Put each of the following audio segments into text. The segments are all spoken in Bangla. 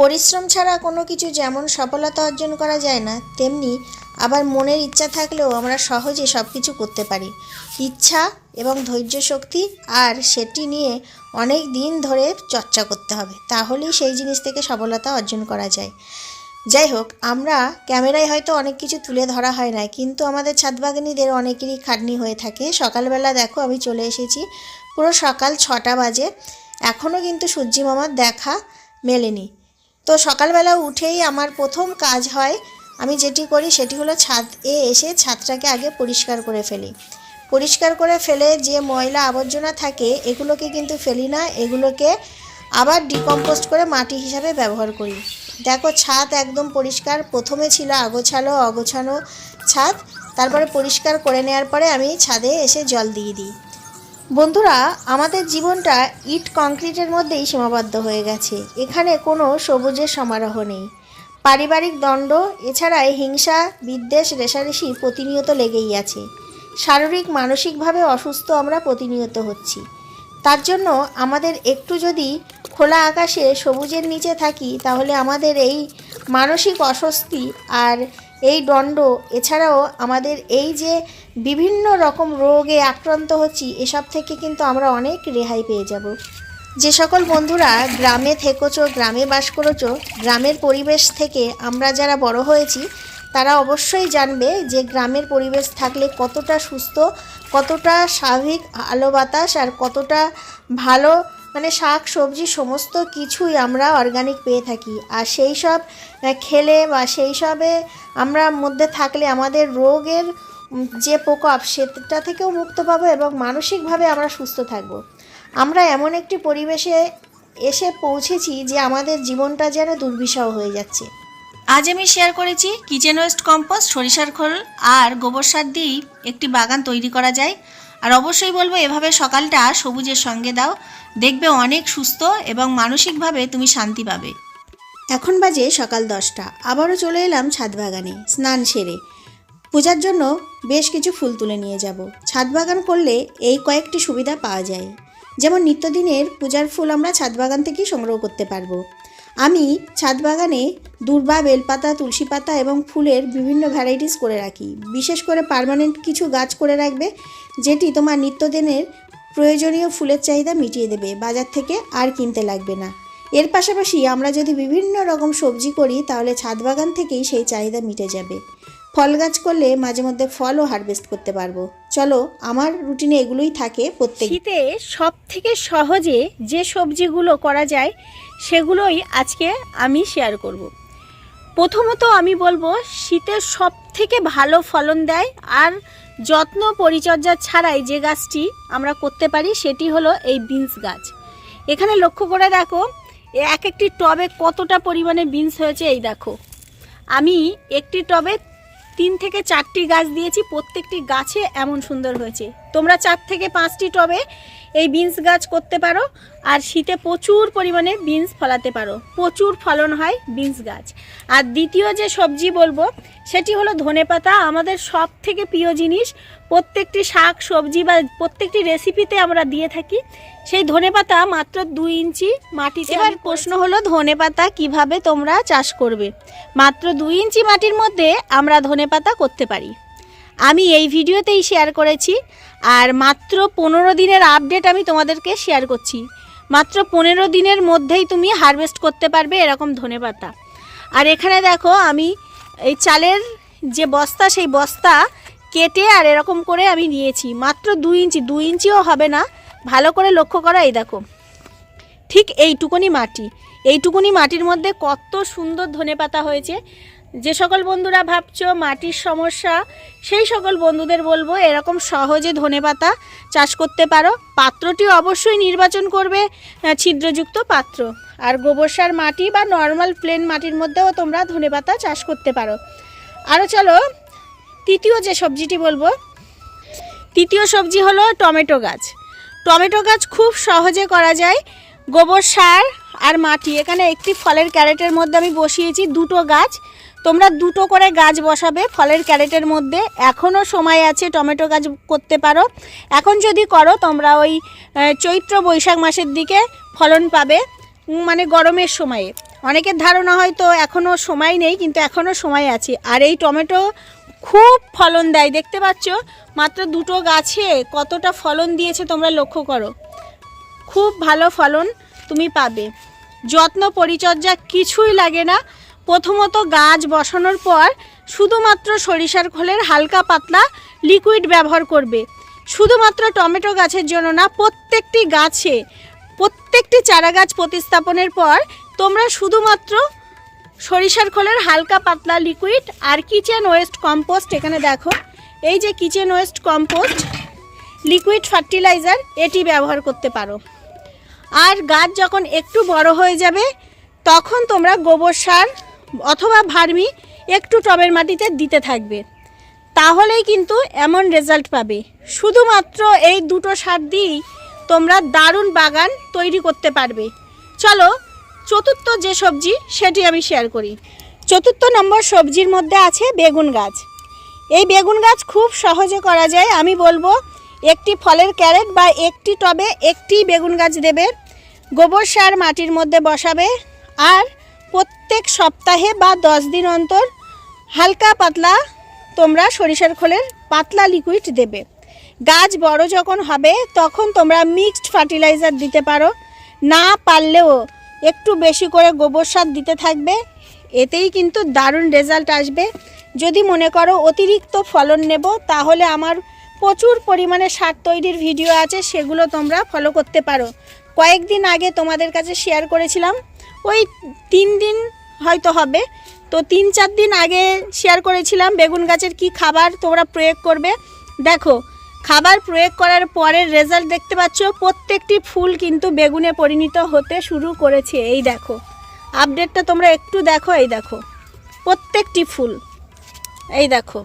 পরিশ্রম ছাড়া কোনো কিছু যেমন সফলতা অর্জন করা যায় না, তেমনি আবার মনের ইচ্ছা থাকলেও আমরা সহজে সব কিছু করতে পারি। ইচ্ছা এবং ধৈর্য শক্তি আর সেটি নিয়ে অনেক দিন ধরে চর্চা করতে হবে, তাহলেই সেই জিনিস থেকে সফলতা অর্জন করা যায়। যাই হোক, আমরা ক্যামেরায় হয়তো অনেক কিছু তুলে ধরা হয় না, কিন্তু আমাদের ছাদবাগানিদের অনেকেরই খাটনি হয়ে থাকে। সকালবেলা দেখো, আমি চলে এসেছি। পুরো সকাল ছটা বাজে। এখনও কিন্তু সূর্যি মামার দেখা মেলেনি। তো সকালবেলা উঠেই আমার প্রথম কাজ হয়, আমি যেটি করি সেটি হলো ছাদ এ এসে ছাদটাকে আগে পরিষ্কার করে ফেলি। পরিষ্কার করে ফেলে যে ময়লা আবর্জনা থাকে, এগুলোকে কিন্তু ফেলি না, এগুলোকে আবার ডিকম্পোস্ট করে মাটি হিসাবে ব্যবহার করি। দেখো ছাদ একদম পরিষ্কার, প্রথমে ছিল আগোছালো, অগোছানো ছাদ, তারপরে পরিষ্কার করে নেওয়ার পরে আমি ছাদে এসে জল দিয়ে দিই। বন্ধুরা, আমাদের জীবনটা ইট কংক্রিটের মধ্যেই সীমাবদ্ধ হয়ে গেছে। এখানে কোনো সবুজের সমারোহ নেই। পারিবারিক দণ্ড এছাড়া হিংসা, বিদ্বেষ, রেশারেশি প্রতিনিয়ত লেগেই আছে। শারীরিক, মানসিকভাবে অসুস্থ আমরা প্রতিনিয়ত হচ্ছি। তার জন্য আমাদের একটু যদি খোলা আকাশে সবুজের নিচে থাকি, তাহলে আমাদের এই মানসিক অস্বস্তি আর এই দণ্ড। এছাড়াও আমাদের এই যে বিভিন্ন রকম রোগে আক্রান্ত হচ্ছি, এসব থেকে কিন্তু আমরা অনেক রেহাই পেয়ে যাব। যে সকল বন্ধুরা গ্রামে থেকোছো, গ্রামে বাস করেছ, গ্রামের পরিবেশ থেকে আমরা যারা বড় হয়েছি, তারা অবশ্যই জানবে যে গ্রামের পরিবেশ থাকলে কতটা সুস্থ, কতটা স্বাভাবিক আলো বাতাস আর কতটা ভালো মানে শাক, সবজি, সমস্ত কিছুই আমরা অর্গানিক পেয়ে থাকি। আর সেই সব খেলে বা সেই সবে আমরা মধ্যে থাকলে আমাদের রোগের যে প্রকোপ সেটা থেকেও মুক্ত পাবো এবং মানসিকভাবে আমরা সুস্থ থাকব। আমরা এমন একটি পরিবেশে এসে পৌঁছেছি যে আমাদের জীবনটা যেন দুর্বিষহ হয়ে যাচ্ছে। আজ আমি শেয়ার করেছি কিচেন ওয়েস্ট কম্পোস্ট, সরিষার খোল আর গোবর সার দিয়েই একটি বাগান তৈরি করা যায়। আর অবশ্যই বলব, এভাবে সকালটা সবুজের সঙ্গে দাও। দেখবে অনেক সুস্থ এবং মানসিকভাবে তুমি শান্তি পাবে। এখন বাজে সকাল দশটা। আবারও চলে এলাম ছাদ বাগানে স্নান সেরে। পূজার জন্য বেশ কিছু ফুল তুলে নিয়ে যাব। ছাদ বাগান করলে এই কয়েকটি সুবিধা পাওয়া যায়। যেমন নিত্যদিনের পূজার ফুল আমরা ছাদ বাগান থেকেই সংগ্রহ করতে পারব। আমি ছাদ বাগানে দুর্বা, বেলপাতা তুলসী পাতা এবং ফুলের বিভিন্ন ভ্যারাইটিস করে রাখি। বিশেষ করে পারমানেন্ট কিছু গাছ করে রাখবে, যেটি তোমার নিত্যদিনের প্রয়োজনীয় ফুলের চাহিদা মিটিয়ে দেবে, বাজার থেকে আর কিনতে লাগবে না। এর পাশাপাশি আমরা যদি বিভিন্ন রকম সবজি করি, তাহলে ছাদ বাগান থেকেই সেই চাহিদা মিটে যাবে। ফল গাছ করলে মাঝে মধ্যে ফলও হারভেস্ট করতে পারব। চলো, আমার রুটিনে এগুলোই থাকে প্রত্যেক শীতে সব থেকে সহজে যে সবজিগুলো করা যায়, সেগুলোই আজকে আমি শেয়ার করব। প্রথমত আমি বলব শীতের সব থেকে ভালো ফলন দেয় আর যত্ন পরিচর্যা ছাড়াই যে গাছটি আমরা করতে পারি, সেটি হলো এই বিনস গাছ। এখানে লক্ষ্য করে দেখো এক একটি টবে কতটা পরিমাণে বিনস হয়েছে, এই দেখো। আমি একটি টবে তিন থেকে চারটি গাছ দিয়েছি, প্রত্যেকটি গাছে এমন সুন্দর হয়েছে। তোমরা চার থেকে পাঁচটি টবে এই বিনস গাছ করতে পারো আর শীতে প্রচুর পরিমাণে বিনস ফলাতে পারো। প্রচুর ফলন হয় বিনস গাছ। আর দ্বিতীয় যে সবজি বলব, সেটি হলো ধনেপাতা। আমাদের সব থেকে প্রিয় জিনিস প্রত্যেকটি শাক সবজি বা প্রত্যেকটি রেসিপিতে আমরা দিয়ে থাকি। সেই ধনেপাতা মাত্র দুই ইঞ্চি মাটিতে এবার প্রশ্ন হলো ধনেপাতা কীভাবে তোমরা চাষ করবে? মাত্র দুই ইঞ্চি মাটির মধ্যে আমরা ধনেপাতা করতে পারি। আমি এই ভিডিওতেই শেয়ার করেছি। আর মাত্র পনেরো দিনের আপডেট আমি তোমাদেরকে শেয়ার করছি। মাত্র পনেরো দিনের মধ্যেই তুমি হারভেস্ট করতে পারবে এরকম ধনেপাতা আর এখানে দেখো আমি এই চালের যে বস্তা সেই বস্তা কেটে আর এরকম করে আমি নিয়েছি। মাত্র দুই ইঞ্চি, দুই ইঞ্চিও হবে না। ভালো করে লক্ষ্য করো, এই দেখো। ঠিক এইটুকুনি মাটি। এইটুকুনি মাটির মধ্যে কত সুন্দর ধনেপাতা হয়েছে। যে সকল বন্ধুরা ভাবছ মাটির সমস্যা, সেই সকল বন্ধুদের বলব এরকম সহজে ধনেপাতা চাষ করতে পারো। পাত্রটি অবশ্যই নির্বাচন করবে ছিদ্রযুক্ত পাত্র। আর গোবর সার মাটি বা নর্মাল প্লেন মাটির মধ্যেও তোমরা ধনেপাতা চাষ করতে পারো। আরও চলো তৃতীয় যে সবজিটি বলব, তৃতীয় সবজি হলো টমেটো গাছ। টমেটো গাছ খুব সহজে করা যায়, গোবর সার আর মাটি। এখানে একটি ফলের ক্যারেটের মধ্যে আমি বসিয়েছি দুটো গাছ। তোমরা দুটো করে গাছ বসাবে ফলের ক্যারেটের মধ্যে। এখনও সময় আছে টমেটো গাছ করতে পারো। এখন যদি করো, তোমরা ওই চৈত্র বৈশাখ মাসের দিকে ফলন পাবে মানে গরমের সময়ে। অনেকের ধারণা হয়তো এখনও সময় নেই, কিন্তু এখনও সময় আছে। আর এই টমেটো খুব ফলন দেয়, দেখতে পাচ্ছ? মাত্র দুটো গাছে কতটা ফলন দিয়েছে তোমরা লক্ষ্য করো। খুব ভালো ফলন তুমি পাবে। যত্ন পরিচর্যা কিছুই লাগে না। প্রথমত গাছ বসানোর পর শুধুমাত্র সরিষার খোলের হালকা পাতলা লিকুইড ব্যবহার করবে। শুধুমাত্র টমেটো গাছের জন্য না, প্রত্যেকটি গাছে, প্রত্যেকটি চারা গাছ প্রতিস্থাপনের পর তোমরা শুধুমাত্র সরিষার খোলের হালকা পাতলা লিকুইড আর কিচেন ওয়েস্ট কম্পোস্ট এখানে দেখো। এই যে kitchen waste compost liquid fertiliser এটি ব্যবহার করতে পারো। আর গাছ যখন একটু বড় হয়ে যাবে, তখন তোমরা গোবর সার অথবা ভার্মি একটু টবের মাটিতে দিতে থাকবে। তাহলেই কিন্তু এমন রেজাল্ট পাবে। শুধুমাত্র এই দুটো সার দিয়েই তোমরা দারুণ বাগান তৈরি করতে পারবে। চলো চতুর্থ যে সবজি, সেটি আমি শেয়ার করি। চতুর্থ নম্বর সবজির মধ্যে আছে বেগুন গাছ। এই বেগুন গাছ খুব সহজে করা যায়, আমি বলব একটি ফলের ক্যারেট বা একটি টবে একটি বেগুন গাছ দেবে, গোবর সার মাটির মধ্যে বসাবে, আর প্রত্যেক সপ্তাহে বা দশ দিন অন্তর হালকা পাতলা তোমরা সরিষার খোলের পাতলা লিকুইড দেবে। গাছ বড় যখন হবে, তখন তোমরা মিক্সড ফার্টিলাইজার দিতে পারো, না পারলেও একটু বেশি করে গোবর সার দিতে থাকবে। এতেই কিন্তু দারুণ রেজাল্ট আসবে। যদি মনে করো অতিরিক্ত ফলন নেব, তাহলে আমার প্রচুর পরিমাণে সার তৈরির ভিডিও আছে, সেগুলো তোমরা ফলো করতে পারো। কয়েকদিন আগে তোমাদের কাছে শেয়ার করেছিলাম, ওই তিন দিন হয়তো হবে। তো তিন চার দিন আগে শেয়ার করেছিলাম বেগুন গাছের কি খাবার তোমরা প্রয়োগ করবে। দেখো খাবার প্রয়োগ করার পরের রেজাল্ট দেখতে পাচ্ছ, প্রত্যেকটি ফুল কিন্তু বেগুনে পরিণত হতে শুরু করেছে। এই দেখো। আপডেটটা তোমরা একটু দেখো, এই দেখো। প্রত্যেকটি ফুল। এই দেখো।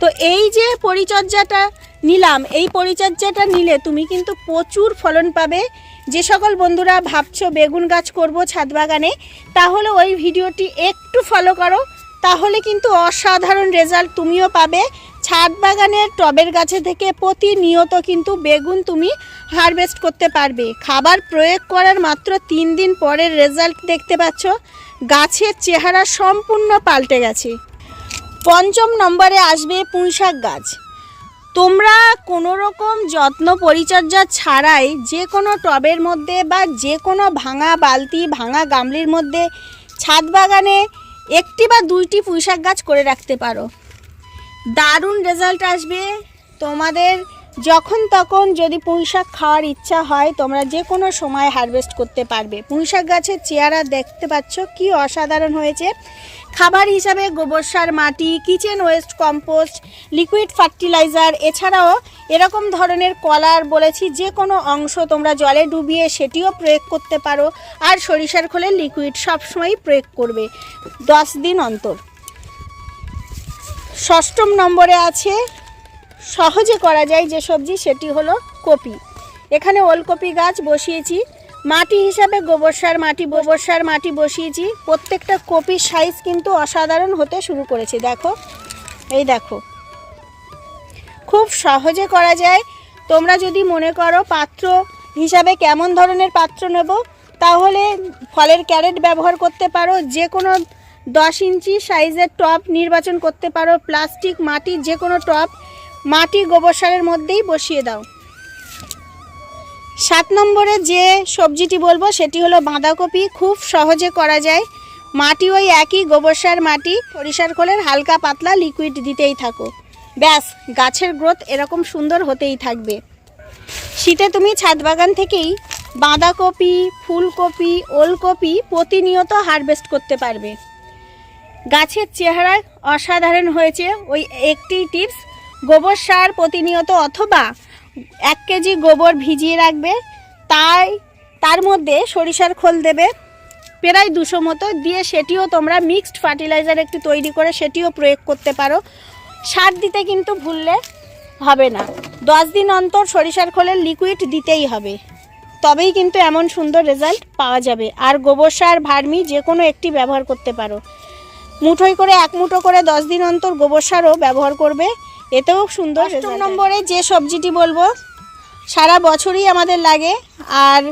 তো এই যে পরিচর্যাটা নিলাম, এই পরিচর্যাটা নিলে তুমি কিন্তু প্রচুর ফলন পাবে। যে সকল বন্ধুরা ভাবছ বেগুন গাছ করব ছাদ বাগানে তাহলে ওই ভিডিওটি একটু ফলো করো। তাহলে কিন্তু অসাধারণ রেজাল্ট তুমিও পাবে। ছাদ বাগানের টবের গাছে থেকে প্রতিনিয়ত কিন্তু বেগুন তুমি হারভেস্ট করতে পারবে। খাবার প্রয়োগ করার মাত্র তিন দিন পরের রেজাল্ট দেখতে পাচ্ছ। গাছের চেহারা সম্পূর্ণ পাল্টে গেছে। পঞ্চম নম্বরে আসবে পুঁইশাক গাছ। তোমরা কোনো রকম যত্ন পরিচর্যা ছাড়াই যে কোনো টবের মধ্যে বা যে কোনো ভাঙা বালতি, ভাঙা গামলির মধ্যে ছাদ বাগানে একটি বা দুইটি পুঁইশাক গাছ করে রাখতে পারো। দারুণ রেজাল্ট আসবে তোমাদের যখন তখন যদি পুঁইশাক খাওয়ার ইচ্ছা হয়, তোমরা যে কোনো সময় হারভেস্ট করতে পারবে। পুঁইশাক গাছের চেহারা দেখতে পাচ্ছ, কি অসাধারণ হয়েছে। খাবার হিসাবে গোবর সার, মাটি kitchen waste compost liquid fertiliser এছাড়াও এরকম ধরনের কলার বলেছি যে কোনো অংশ তোমরা জলে ডুবিয়ে সেটিও প্রয়োগ করতে পারো, আর সরিষার খোলের লিকুইড সবসময়ই প্রয়োগ করবে দশ দিন অন্তর। ষষ্ঠম নম্বরে আছে সহজে করা যায় যে সবজি, সেটি হলো কপি। এখানে ওলকপি গাছ বসিয়েছি। মাটি হিসাবে গোবর সার, মাটি, গোবর সার, মাটি বসিয়েছি। প্রত্যেকটা কপির সাইজ কিন্তু অসাধারণ হতে শুরু করেছে, দেখো। এই দেখো। খুব সহজে করা যায়। তোমরা যদি মনে করো পাত্র হিসাবে কেমন ধরনের পাত্র নেব, তাহলে ফলের ক্যারেট ব্যবহার করতে পারো যে কোনো দশ ইঞ্চি সাইজের টব নির্বাচন করতে পারো, প্লাস্টিক মাটির যে কোনো টব। মাটি গোবর সারের মধ্যেই বসিয়ে দাও। সাত নম্বরে যে সবজিটি বলব, সেটি হলো বাঁধাকপি। খুব সহজে করা যায়। মাটি ওই একই গোবর সার মাটি, সরিষার খোলের হালকা পাতলা লিকুইড দিতেই থাকো। ব্যাস, গাছের গ্রোথ এরকম সুন্দর হতেই থাকবে। শীতে তুমি ছাদ বাগান থেকেই বাঁধাকপি, ফুলকপি, ওলকপি প্রতিনিয়ত হারভেস্ট করতে পারবে। গাছের চেহারা অসাধারণ হয়েছে ওই একটি টিপস গোবর সার প্রতিনিয়ত অথবা এক কেজি গোবর ভিজিয়ে রাখবে, তাই তার মধ্যে সরিষার খোল দেবে, প্রায় দুশো মতো, দিয়ে সেটিও তোমরা মিক্সড ফার্টিলাইজার একটু তৈরি করে সেটিও প্রয়োগ করতে পারো। সার দিতে কিন্তু ভুললে হবে না। দশ দিন অন্তর সরিষার খোলের লিকুইড দিতেই হবে। তবেই কিন্তু এমন সুন্দর রেজাল্ট পাওয়া যাবে। আর গোবর সার, ভার্মি যে কোনো একটি ব্যবহার করতে পারো। মুঠোই করে এক মুঠো করে দশ দিন অন্তর গোবর সারও ব্যবহার করবে। এতেও সুন্দর অষ্টম নম্বরে যে সবজিটি বলব সারা বছরই আমাদের লাগে আর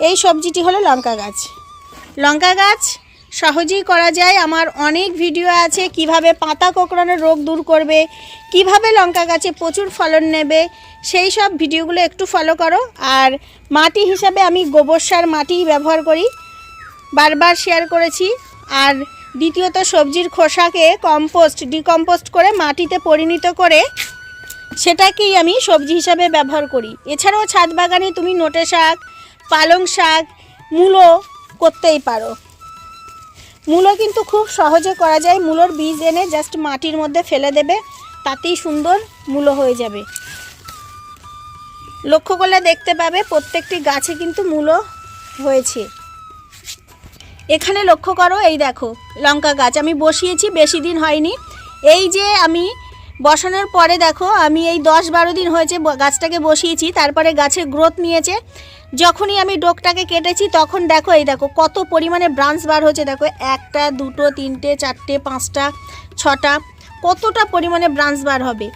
এই সবজিটি হলো লঙ্কা গাছ। লঙ্কা গাছ সহজেই করা যায় আমার অনেক ভিডিও আছে কীভাবে পাতা কোঁকড়ানোর রোগ দূর করবে কীভাবে লঙ্কা গাছে প্রচুর ফলন নেবে সেই সব ভিডিওগুলো একটু ফলো করো আর মাটি হিসাবে আমি গোবর সার মাটি ব্যবহার করি বারবার শেয়ার করেছি আর দ্বিতীয়ত সবজির খোসাকে কম্পোস্ট, ডিকম্পোস্ট করে মাটিতে পরিণত করে সেটাকেই আমি সবজি হিসাবে ব্যবহার করি। এছাড়াও ছাদ বাগানে তুমি নোটে শাক, পালং শাক, মূলো করতেই পারো। মূলো কিন্তু খুব সহজে করা যায়, মূলোর বীজ এনে জাস্ট মাটির মধ্যে ফেলে দেবে, তাতেই সুন্দর মূলো হয়ে যাবে। লক্ষ্য করলে দেখতে পাবে প্রত্যেকটি গাছে কিন্তু মূলো হয়েছে। এখানে লক্ষ্য করো, এই দেখো, লঙ্কা গাছ। আমি বসিয়েছি, বেশি দিন হয়নি। এই যে আমি বসানোর পরে দেখো, আমি এই দশ বারো দিন হয়েছে গাছটাকে বসিয়েছি, তারপরে গাছের গ্রোথ নিয়েছে। যখনই আমি ডোকটাকে কেটেছি, তখন দেখো, এই দেখো, কত পরিমাণে ব্রাঞ্চ বার হচ্ছে দেখো, একটা, দুটো, তিনটে, চারটে, পাঁচটা, ছটা, কতটা পরিমাণে ব্রাঞ্চ বার হবে।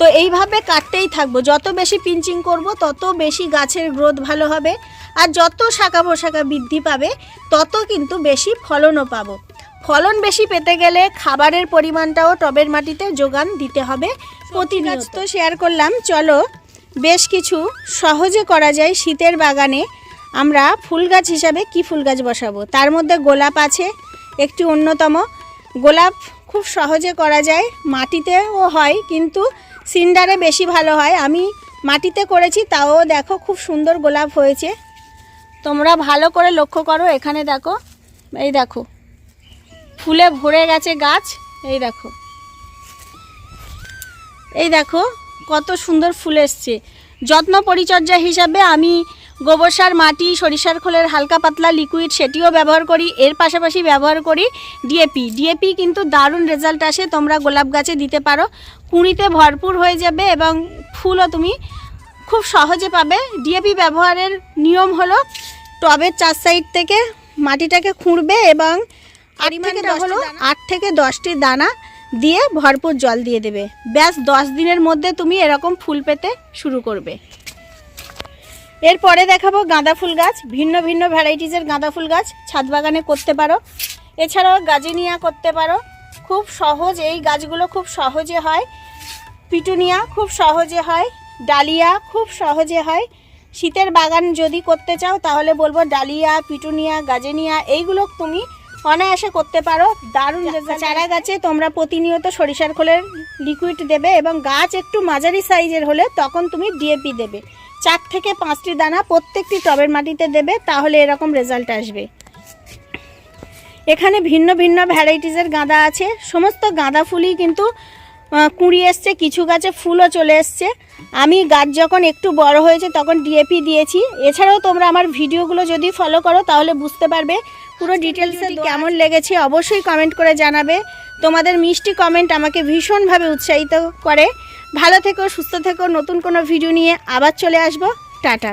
তো এইভাবে কাটতেই থাকব। যত বেশি পিঞ্চিং করব, তত বেশি গাছের গ্রোথ ভালো হবে। আর যত শাখা পোশাখা বৃদ্ধি পাবে, তত কিন্তু বেশি ফলনও পাবো। ফলন বেশি পেতে গেলে খাবারের পরিমাণটাও টবের মাটিতে যোগান দিতে হবে প্রতিনিয়ত। তো শেয়ার করলাম। চলো, বেশ কিছু সহজে করা যায় শীতের বাগানে। আমরা ফুল গাছ হিসাবে কি ফুল গাছ বসাবো? তার মধ্যে গোলাপ আছে, একটি অন্যতম। গোলাপ খুব সহজে করা যায়, মাটিতেও হয়, কিন্তু সিন্ডারে বেশি ভালো হয়। আমি মাটিতে করেছি, তাও দেখো খুব সুন্দর গোলাপ হয়েছে। তোমরা ভালো করে লক্ষ্য করো এখানে দেখো। এই দেখো। ফুলে ভরে গেছে গাছ। এই দেখো। এই দেখো, কত সুন্দর ফুল এসছে। যত্ন পরিচর্যা হিসাবে আমি গোবর সার মাটি সরিষার খোলের হালকা পাতলা লিকুইড সেটিও ব্যবহার করি। এর পাশাপাশি ব্যবহার করি ডিএপি ডিএপি কিন্তু দারুণ রেজাল্ট আসে তোমরা গোলাপ গাছে দিতে পারো। কুঁড়িতে ভরপুর হয়ে যাবে এবং ফুলও তুমি খুব সহজে পাবে। ডিএপি ব্যবহারের নিয়ম হলো টবের চার সাইড থেকে মাটিটাকে খুঁড়বে এবং পরিমাণটা হলো আট থেকে দশটি দানা দিয়ে ভরপুর জল দিয়ে দেবে। ব্যাস দশ দিনের মধ্যে তুমি এরকম ফুল পেতে শুরু করবে। এরপরে দেখাবো গাঁদা ফুল গাছ ভিন্ন ভিন্ন ভ্যারাইটিসের গাঁদা ফুল গাছ ছাদ বাগানে করতে পারো। এছাড়াও গাজিনিয়া করতে পারো। খুব সহজ এই গাছগুলো খুব সহজে হয়। পিটুনিয়া খুব সহজে হয়। ডালিয়া খুব সহজে হয়। শীতের বাগান যদি করতে চাও তাহলে বলব ডালিয়া পিটুনিয়া গাজেনিয়া এইগুলো তুমি অনায়াসে করতে পারো। দারুণ। চারা গাছে তোমরা প্রতিনিয়ত সরিষার খোলের লিকুইড দেবে এবং গাছ একটু মাঝারি সাইজের হলে তখন তুমি ডিএপি দেবে। চার থেকে পাঁচটি দানা প্রত্যেকটি টবের মাটিতে দেবে তাহলে এরকম রেজাল্ট আসবে। এখানে ভিন্ন ভিন্ন ভ্যারাইটিসের গাঁদা আছে। সমস্ত গাঁদা ফুলই কিন্তু কুঁড়ি এসছে কিছু গাছে ফুলও চলে এসছে। আমি গাছ যখন একটু বড় হয়েছে তখন ডিএপি দিয়েছি। এছাড়াও তোমরা আমার ভিডিওগুলো যদি ফলো করো তাহলে বুঝতে পারবে পুরো ডিটেলসে কেমন লেগেছে। অবশ্যই কমেন্ট করে জানাবে। তোমাদের মিষ্টি কমেন্ট আমাকে ভীষণভাবে উৎসাহিত করে। ভালো থেকো সুস্থ থেকো নতুন কোনো ভিডিও নিয়ে আবার চলে আসব। টাটা।